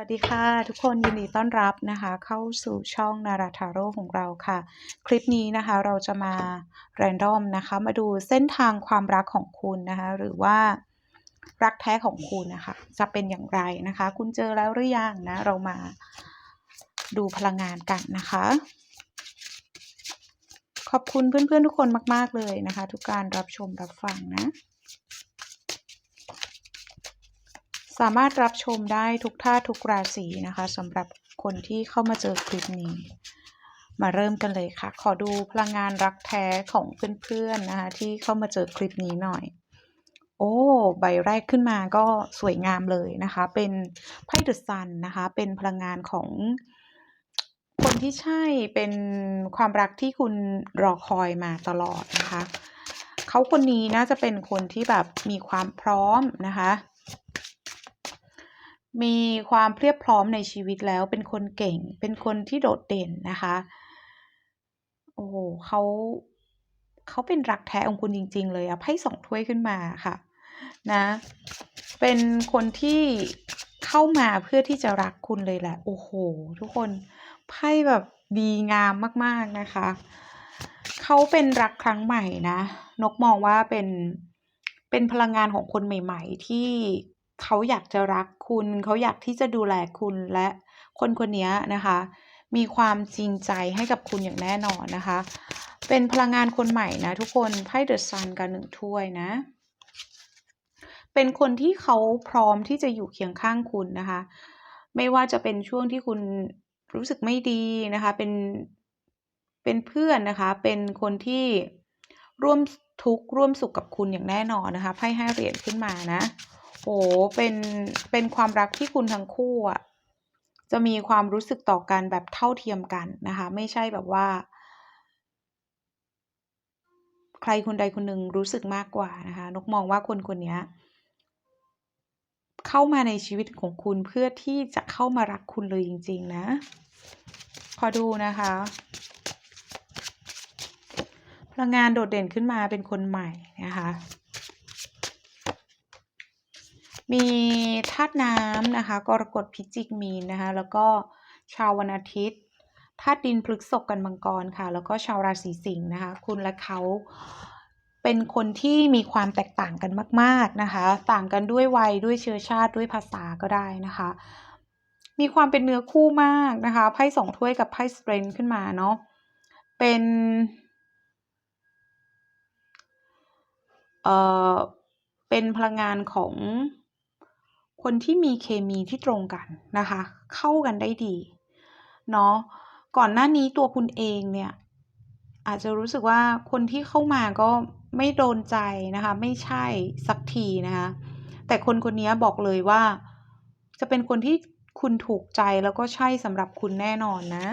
วัสดีค่ะ ทุกคนยินดีต้อนรับนะคะ เข้าสู่ช่องนาราทาโร่ของเราค่ะ คลิปนี้นะคะเราจะมาแรนดอมนะคะ มาดูเส้นทางความรักของคุณนะคะ หรือว่ารักแท้ของคุณนะคะ จะเป็นอย่างไรนะคะ คุณเจอแล้วหรือยังนะ เรามาดูพลังงานกันนะคะ ขอบคุณเพื่อนๆทุกคนมาก ๆเลยนะคะ ทุกการรับชมรับฟังนะ สามารถรับชมได้ทุกท่าทุกราศีนะคะสำหรับคนที่เข้ามาเจอคลิปนี้ มาเริ่มกันเลยค่ะ ขอดูพลังงานรักแท้ของเพื่อนๆนะคะที่เข้ามาเจอคลิปนี้หน่อย โอ้ใบแรกขึ้นมาก็สวยงามเลยนะคะ เป็นไพ่ดอะซันนะคะ เป็นพลังงานของคนที่ใช่เป็นความรักที่คุณรอคอยมาตลอดนะคะ เขาคนนี้น่าจะเป็นคนที่แบบมีความพร้อมนะคะ มีความเพียบพร้อมในชีวิตแล้ว เป็นคนเก่ง เป็นคนที่โดดเด่นนะคะ โอ้โหเขาเขาเป็นรักแท้ของคุณจริง ๆ เลยอะไพ่สองถ้วยขึ้นมาค่ะ นะ เป็นคนที่เข้ามาเพื่อที่จะรักคุณเลยแหละ โอ้โห ทุกคนไพ่แบบดีงามมากๆนะคะ เขาเป็นรักครั้งใหม่นะ นกมองว่าเป็นเป็นพลังงานของคนใหม่ ๆ ที่ เขาอยากจะรักคุณ เขาอยากที่จะดูแลคุณและคนคนนี้นะคะ มีความจริงใจให้กับคุณอย่างแน่นอนนะคะ เป็นพลังงานคนใหม่นะทุกคนไพ่เดอะซันกันหนึ่งถ้วยนะ เป็นคนที่เขาพร้อมที่จะอยู่เคียงข้างคุณนะคะ ไม่ว่าจะเป็นช่วงที่คุณรู้สึกไม่ดีนะคะ เป็นเป็นเพื่อนนะคะ เป็นคนที่ร่วมทุกข์ร่วมสุขกับคุณอย่างแน่นอนนะคะไพ่ห้าเหรียญขึ้นมานะ โอ้เป็น เป็นความรักที่คุณทั้งคู่อะจะมีความรู้สึกต่อกันแบบเท่าเทียมกันนะคะ ไม่ใช่แบบว่า ใครคนใดคนหนึ่งรู้สึกมากกว่านะคะ นกมองว่าคนคนนี้เข้ามาในชีวิตของคุณเพื่อที่จะเข้ามารักคุณเลยจริง ๆ นะ ขอดูนะคะ พลังงานโดดเด่นขึ้นมาเป็นคนใหม่นะคะ มีธาตุน้ำนะคะ กรกฎพิจิกมีนนะคะ แล้วก็ชาววันอาทิตย์ธาตุดินพฤษภกันมังกรค่ะ แล้วก็ชาวราศีสิงห์นะคะ คุณและเขาเป็นคนที่มีความแตกต่างกันมาก ๆนะคะ ต่างกันด้วยวัยด้วยเชื้อชาติด้วยภาษาก็ได้นะคะ มีความเป็นเนื้อคู่มากนะคะไพ่สองถ้วยกับไพ่สเตรนขึ้นมาเนาะเป็นเอ่อเป็นพลังงานของ คนที่มีเคมีที่ตรงกันนะคะ เข้ากันได้ดีเนาะก่อนหน้านี้ตัวคุณเองเนี่ย อาจจะรู้สึกว่าคนที่เข้ามาก็ไม่โดนใจนะคะ ไม่ใช่สักทีนะคะ แต่คนคนนี้บอกเลยว่า จะเป็นคนที่คุณถูกใจแล้วก็ใช่สำหรับคุณแน่นอนนะ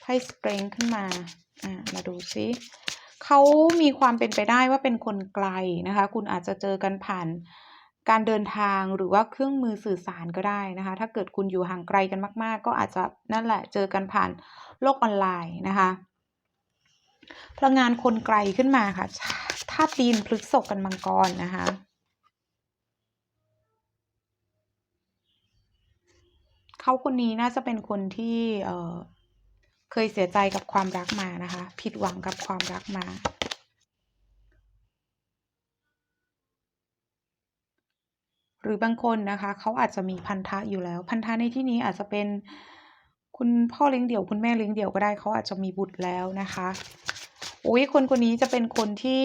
ไพ่สเปรงขึ้นมาอ่ามาดูซิเขามีความเป็นไปได้ว่าเป็นคนไกลนะคะ คุณอาจจะเจอกันผ่าน การเดินทางหรือว่าเครื่องมือสื่อสารก็ได้นะคะ ถ้าเกิดคุณอยู่ห่างไกลกันมาก ๆ ก็อาจจะนั่นแหละเจอกันผ่านโลกออนไลน์นะคะพลังงานคนไกลขึ้นมาค่ะธาตุดินพฤกษกกันมังกรนะคะเขาคนนี้น่าจะเป็นคนที่เเคยเสียใจกับความรักมานะคะ ผิดหวังกับความรักมา หรือบางคนนะคะเขาอาจจะมีพันธะอยู่แล้ว พันธะในที่นี้อาจจะเป็นคุณพ่อเลี้ยงเดี่ยวคุณแม่เลี้ยงเดี่ยวก็ได้เขาอาจจะมีบุตรแล้วนะคะโอ้ยคนคนนี้จะเป็นคนที่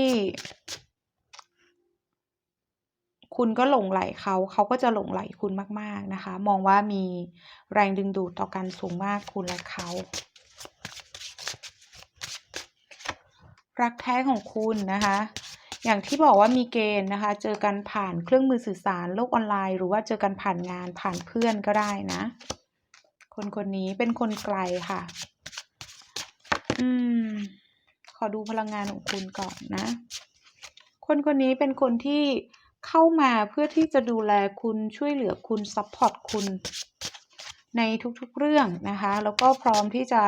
คุณก็หลงไหลเขาเขาก็จะหลงไหลคุณมาก ๆนะคะ มองว่ามีแรงดึงดูดต่อกันสูงมากคุณและเขารักแท้ของคุณนะคะ อย่างที่บอกว่ามีเกณฑ์นะคะ เจอกันผ่านเครื่องมือสื่อสารโลกออนไลน์ หรือว่าเจอกันผ่านงานผ่านเพื่อนก็ได้นะ คนคนนี้เป็นคนไกลค่ะ อืม ขอดูพลังงานของคุณก่อนนะ คนคนนี้เป็นคนที่เข้ามาเพื่อที่จะดูแลคุณช่วยเหลือคุณซัพพอร์ตคุณในทุกๆเรื่องนะคะ แล้วก็พร้อมที่จะ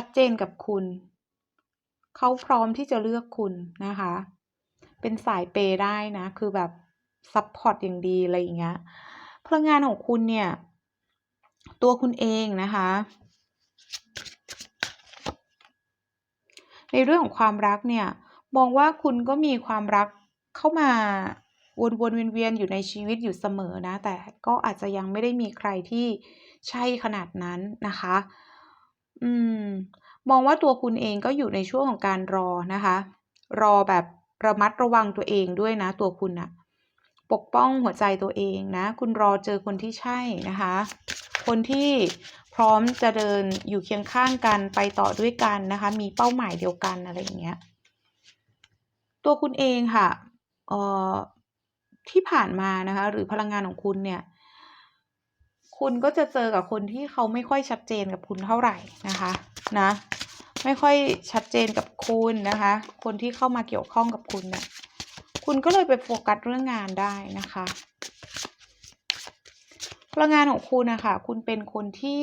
ชัดเจนกับคุณ เขาพร้อมที่จะเลือกคุณนะคะ เป็นสายเปย์ได้นะ คือแบบซัปพอร์ตอย่างดีอะไรอย่างเงี้ย พลังงานของคุณเนี่ย ตัวคุณเองนะคะ ในเรื่องของความรักเนี่ย มองว่าคุณก็มีความรักเข้ามาวนๆเวียนๆอยู่ในชีวิตอยู่เสมอนะ แต่ก็อาจจะยังไม่ได้มีใครที่ใช่ขนาดนั้นนะคะ อืม มองว่าตัวคุณเองก็อยู่ในช่วงของการรอนะคะ รอแบบระมัดระวังตัวเองด้วยนะ ตัวคุณอะปกป้องหัวใจตัวเองนะ คุณรอเจอคนที่ใช่นะคะ คนที่พร้อมจะเดินอยู่เคียงข้างกันไปต่อด้วยกันนะคะ มีเป้าหมายเดียวกันอะไรอย่างเงี้ย ตัวคุณเองค่ะเอ่อที่ผ่านมานะคะ หรือพลังงานของคุณเนี่ย คุณก็จะเจอกับคนที่เขาไม่ค่อยชัดเจนกับคุณเท่าไหร่นะคะนะไม่ค่อยชัดเจนกับคุณนะคะ คนที่เข้ามาเกี่ยวข้องกับคุณเนี่ยคุณก็เลยไปโฟกัสเรื่องงานได้นะคะพลังงานของคุณนะคะคุณเป็นคนที่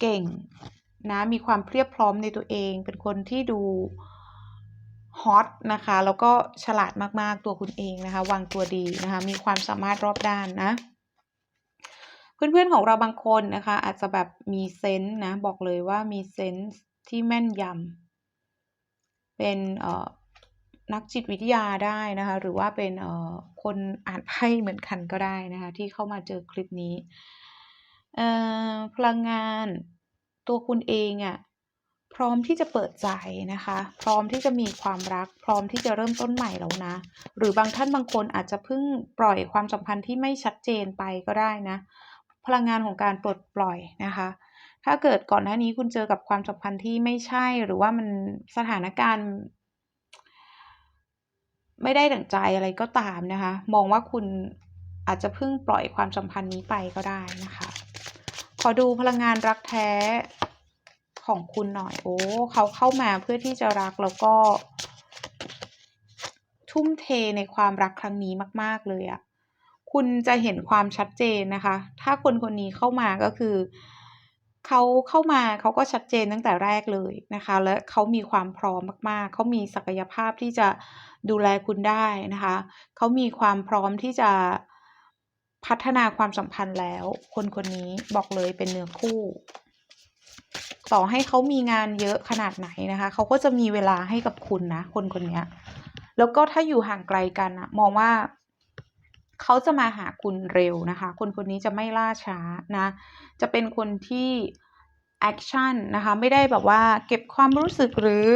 เก่งนะมีความเพียบพร้อมในตัวเอง เป็นคนที่ดูฮอตนะคะแล้วก็ฉลาดมากๆตัวคุณเองนะคะ วางตัวดีนะคะ มีความสามารถรอบด้านนะ เพื่อนๆของเราบางคนนะคะ อาจจะแบบมีเซนส์นะบอกเลยว่ามีเซนส์ที่แม่นยำเป็นเอ่อนักจิตวิทยาได้นะคะ หรือว่าเป็นเอ่อคนอ่านไพ่เหมือนกันก็ได้นะคะ ที่เข้ามาเจอคลิปนี้เอ่อพลังงานตัวคุณเองอะ่ะพร้อมที่จะเปิดใจนะคะ พร้อมที่จะมีความรัก พร้อมที่จะเริ่มต้นใหม่แล้วนะ หรือบางท่านบางคนอาจจะเพิ่งปล่อยความสัมพันธ์ที่ไม่ชัดเจนไปก็ได้นะ ลังงานของการปลดปล่อยนะคะ ถ้าเกิดก่อนหน้านี้คุณเจอกับความสัมพันธ์ที่ไม่ใช่หรือว่ามันสถานการณ์ ไม่ได้ดั่งใจอะไรก็ตามนะคะ มองว่าคุณอาจจะเพิ่งปล่อยความสัมพันธ์นี้ไปก็ได้นะคะ ขอดูพลังงานรักแท้ของคุณหน่อย โอ้เขาเข้ามาเพื่อที่จะรักแล้วก็ ทุ่มเทในความรักครั้งนี้มาก ๆ เลยอะ คุณจะเห็นความชัดเจนนะคะ ถ้าคนคนนี้เข้ามาก็คือเขาเข้ามาเขาก็ชัดเจนตั้งแต่แรกเลยนะคะ และเขามีความพร้อมมากๆ เขามีศักยภาพที่จะดูแลคุณได้นะคะ เขามีความพร้อมที่จะพัฒนาความสัมพันธ์แล้ว คนคนนี้บอกเลยเป็นเนื้อคู่ ต่อให้เขามีงานเยอะขนาดไหนนะคะ เขาก็จะมีเวลาให้กับคุณนะ คนคนนี้แล้วก็ถ้าอยู่ห่างไกลกันอะมองว่า เขาจะมาหาคุณเร็วนะคะ คนคนนี้จะไม่ล่าช้านะ จะเป็นคนที่แอคชั่นนะคะ ไม่ได้แบบว่าเก็บความรู้สึกหรือ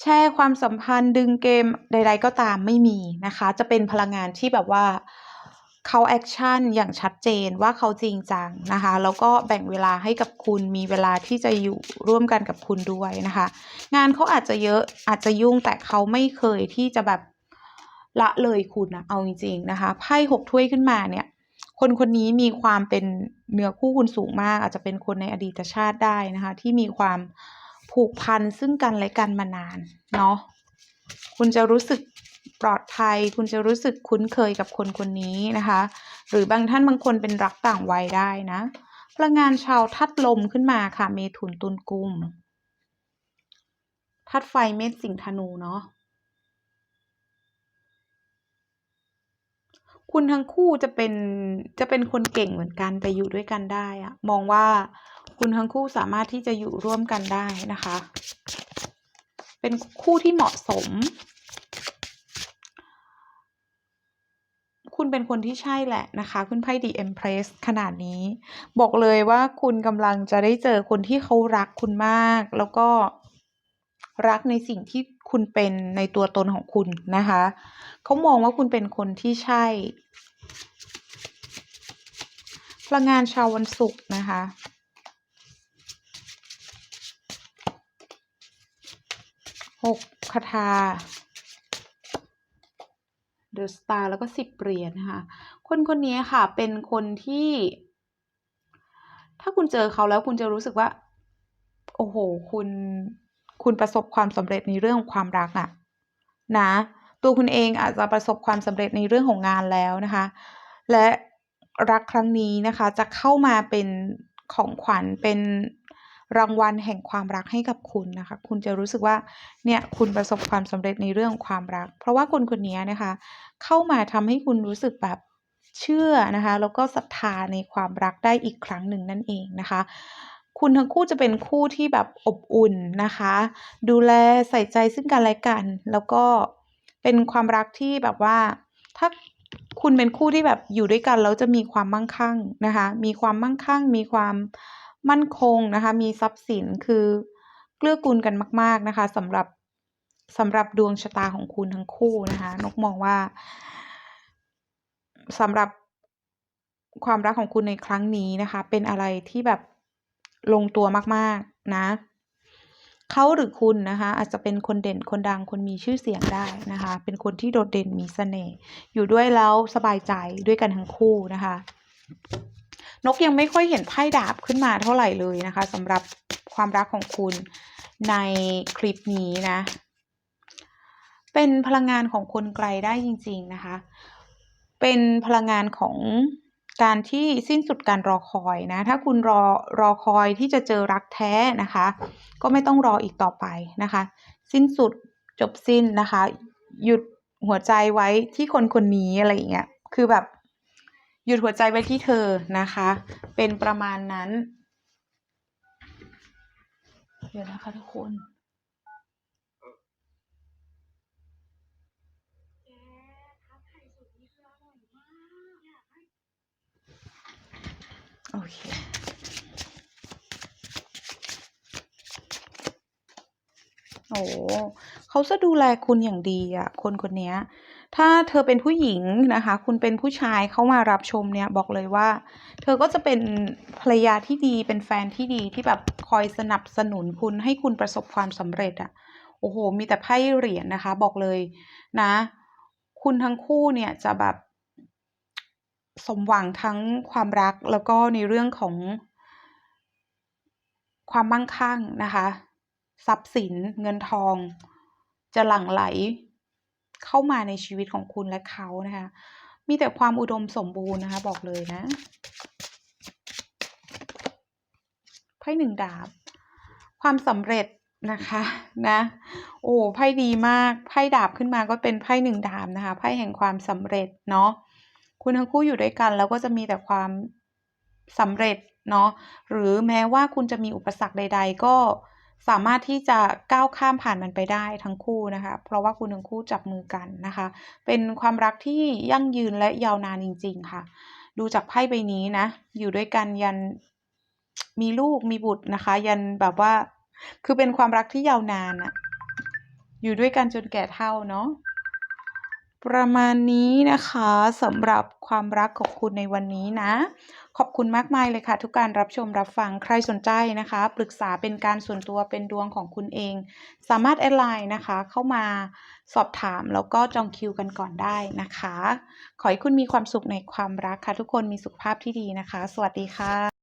แช่ความสัมพันธ์ดึงเกมใด ๆ ก็ตามไม่มีนะคะ จะเป็นพลังงานที่แบบว่าเขาแอคชั่นอย่างชัดเจนว่าเขาจริงจังนะคะ แล้วก็แบ่งเวลาให้กับคุณมีเวลาที่จะอยู่ร่วมกันกับคุณด้วยนะคะ งานเขาอาจจะเยอะอาจจะยุ่งแต่เขาไม่เคยที่จะแบบ ละเลยคุณนะเอาจริงๆนะคะไพ่หกถ้วยขึ้นมาเนี่ย คนคนนี้มีความเป็นเนื้อคู่คุณสูงมาก อาจจะเป็นคนในอดีตชาติได้นะคะ ที่มีความผูกพันซึ่งกันและกันมานานเนาะคุณจะรู้สึกปลอดภัย คุณจะรู้สึกคุ้นเคยกับคนคนนี้นะคะ หรือบางท่านบางคนเป็นรักต่างวัยได้นะพลังงานชาวทัดลมขึ้นมาค่ะ เมถุนตุลกุมทัดไฟเมษสิงธนูเนาะ คุณทั้งคู่จะเป็นจะเป็นคนเก่งเหมือนกันไปอยู่ด้วยกันได้อะมองว่าคุณทั้งคู่สามารถที่จะอยู่ร่วมกันได้นะคะ เป็นคู่ที่เหมาะสม คุณเป็นคนที่ใช่แหละนะคะ คุณไพ่ดีเอ็มเพรสขนาดนี้ บอกเลยว่าคุณกำลังจะได้เจอคนที่เขารักคุณมาก แล้วก็รักในสิ่งที่ คุณเป็นในตัวตนของคุณนะคะ เขามองว่าคุณเป็นคนที่ใช่ พลังงานชาววันศุกร์นะคะ หกคาถาเดอะสตาร์แล้วก็สิบเหรียญนะคะ คนคนนี้ค่ะ เป็นคนที่ ถ้าคุณเจอเขาแล้วคุณจะรู้สึกว่า โอ้โห คุณ คุณประสบความสำเร็จในเรื่องของความรักอะนะ ตัวคุณเองอาจจะประสบความสำเร็จในเรื่องของงานแล้วนะคะ และรักครั้งนี้นะคะ จะเข้ามาเป็นของขวัญเป็นรางวัลแห่งความรักให้กับคุณนะคะ คุณจะรู้สึกว่าเนี่ยคุณประสบความสำเร็จในเรื่องความรัก เพราะว่าคนคนนี้นะคะ เข้ามาทำให้คุณรู้สึกแบบเชื่อนะคะ แล้วก็ศรัทธาในความรักได้อีกครั้งหนึ่งนั่นเองนะคะ คุณทั้งคู่จะเป็นคู่ที่แบบอบอุ่นนะคะ ดูแลใส่ใจซึ่งกันและกัน แล้วก็เป็นความรักที่แบบว่า ถ้าคุณเป็นคู่ที่แบบอยู่ด้วยกันแล้วจะมีความมั่งคั่งนะคะ มีความมั่งคั่ง มีความมั่นคงนะคะ มีทรัพย์สินคือเกื้อกูลกันมาก ๆนะคะสำหรับสำหรับดวงชะตาของคุณทั้งคู่นะคะ นกมองว่าสำหรับความรักของคุณในครั้งนี้นะคะ เป็นอะไรที่แบบ ลงตัวมากๆนะเขาหรือคุณนะคะ อาจจะเป็นคนเด่นคนดังคนมีชื่อเสียงได้นะคะ เป็นคนที่โดดเด่นมีเสน่ห์อยู่ด้วยแล้วสบายใจด้วยกันทั้งคู่นะคะ นกยังไม่ค่อยเห็นไพ่ดาบขึ้นมาเท่าไหร่เลยนะคะสำหรับความรักของคุณในคลิปนี้นะ เป็นพลังงานของคนไกลได้จริง ๆนะคะ เป็นพลังงานของ การที่สิ้นสุดการรอคอยนะ ถ้าคุณรอรอคอยที่จะเจอรักแท้นะคะ ก็ไม่ต้องรออีกต่อไปนะคะ สิ้นสุดจบสิ้นนะคะ หยุดหัวใจไว้ที่คนคนนี้อะไรอย่างเงี้ยคือแบบ หยุดหัวใจไว้ที่เธอนะคะ เป็นประมาณนั้น เดี๋ยวนะคะทุกคน โอเคโอ้เขาจะดูแลคุณอย่างดีอะคนคนนี้ถ้าเธอเป็นผู้หญิงนะคะ คุณเป็นผู้ชายเข้ามารับชมเนี่ยบอกเลยว่า เธอก็จะเป็นภรรยาที่ดีเป็นแฟนที่ดีที่แบบคอยสนับสนุนคุณให้คุณประสบความสำเร็จอะโอ้โฮมีแต่ไพ่เหรียญนะคะ บอกเลยนะ คุณทั้งคู่เนี่ยจะแบบ สมหวังทั้งความรักแล้วก็ในเรื่องของความมั่งคั่งนะคะ ทรัพย์สินเงินทอง จะหลั่งไหลเข้ามาในชีวิตของคุณและเขานะคะ มีแต่ความอุดมสมบูรณ์นะคะ บอกเลยนะไพ่1ดาบ ความสำเร็จนะคะนะโอ้ไพ่ดีมากไพ่ดาบขึ้นมาก็เป็นไพ่1ดาบนะคะไพ่แห่งความสำเร็จเนาะ คุณทั้งคู่อยู่ด้วยกัน แล้วก็จะมีแต่ความสำเร็จเนาะหรือแม้ว่าคุณจะมีอุปสรรคใด ๆ ก็สามารถที่จะก้าวข้ามผ่านมันไปได้ทั้งคู่นะคะ เพราะว่าคุณทั้งคู่จับมือกันนะคะ เป็นความรักที่ยั่งยืนและยาวนานจริง ๆ ค่ะ ดูจากไพ่ใบนี้นะ อยู่ด้วยกันยันมีลูกมีบุตรนะคะ ยันแบบว่า คือเป็นความรักที่ยาวนานอะอยู่ด้วยกันจนแก่เฒ่าเนาะ ประมาณนี้นะคะสำหรับความรักของคุณในวันนี้นะ ขอบคุณมากมายเลยค่ะ ทุกการรับชมรับฟังใครสนใจนะคะ ปรึกษาเป็นการส่วนตัวเป็นดวงของคุณเอง สามารถแอดไลน์นะคะ เข้ามาสอบถามแล้วก็จองคิวกันก่อนได้นะคะ ขอให้คุณมีความสุขในความรักค่ะ ทุกคนมีสุขภาพที่ดีนะคะ สวัสดีค่ะ